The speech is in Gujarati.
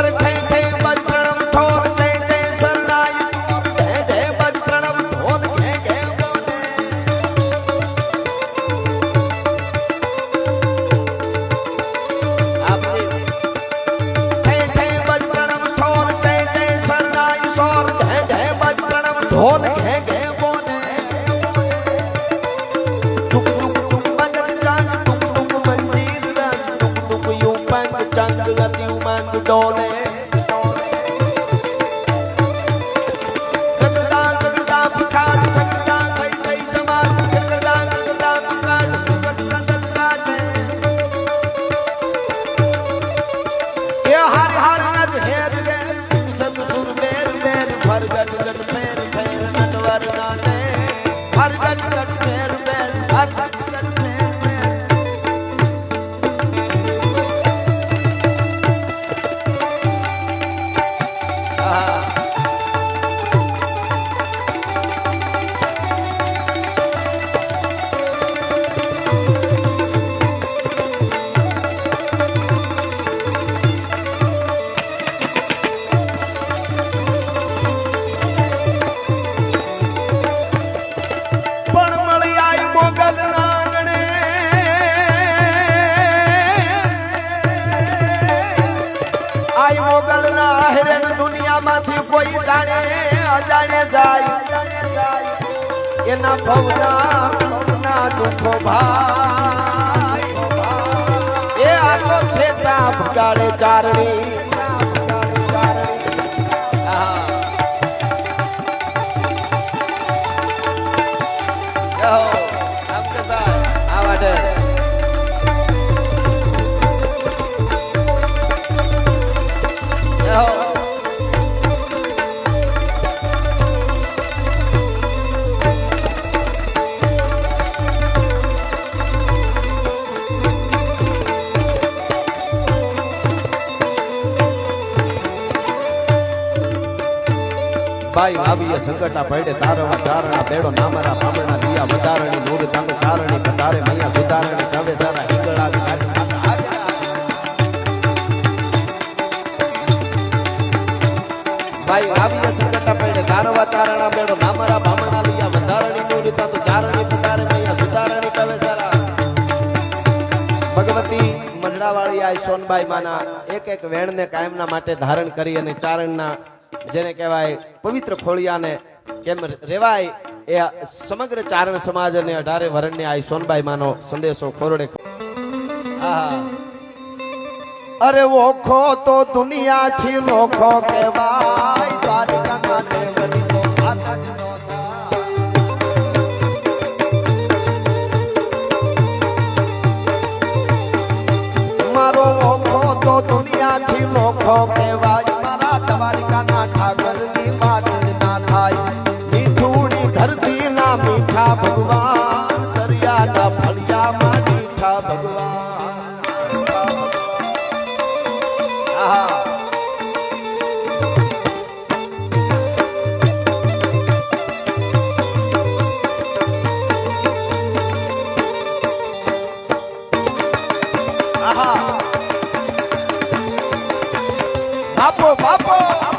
અરે I don't know. આઈ મોગલ ના હેરેન દુનિયામાંથી કોઈ જાણે, અજાણે જાય. એના ભવના ભવના દુખો ભાઈ. એ આખો છે તા ભગાડે ચારણી. આહા Yo. બાઈ લાવીએ સંકટા પડે તારવા ચારણા, બેડો, નામરા બામણા દિયા, વધારણી નૂર તાંગ ચારણી પધારે મૈયા, સુધારણી નવે સારા બાઈ લાવીએ સંકટા પડે તારવા તારણા બેડો. નામરા બામણા લિયા વધારણી નૂર તો ચારણી પધારે મૈયા સુધારણી કવે સારા. ભગવતી મંડળાવાળી આ સોનબાઈ માના એક એક વેણને કાયમના માટે ધારણ કરી અને ચારણના જેને કહેવાય પવિત્ર ખોળિયાને કેમ રેવાય, એ સમગ્ર ચારણ સમાજ અને અઢારે વરણને આ સોનબાઈ માનો સંદેશો ખોરડે. અરે ઓખો તો દુનિયાથી નોખો કહેવાય. દુનિયાથી વાજ મારા દ્વારકાના ઠાકરની papo, papo. papo.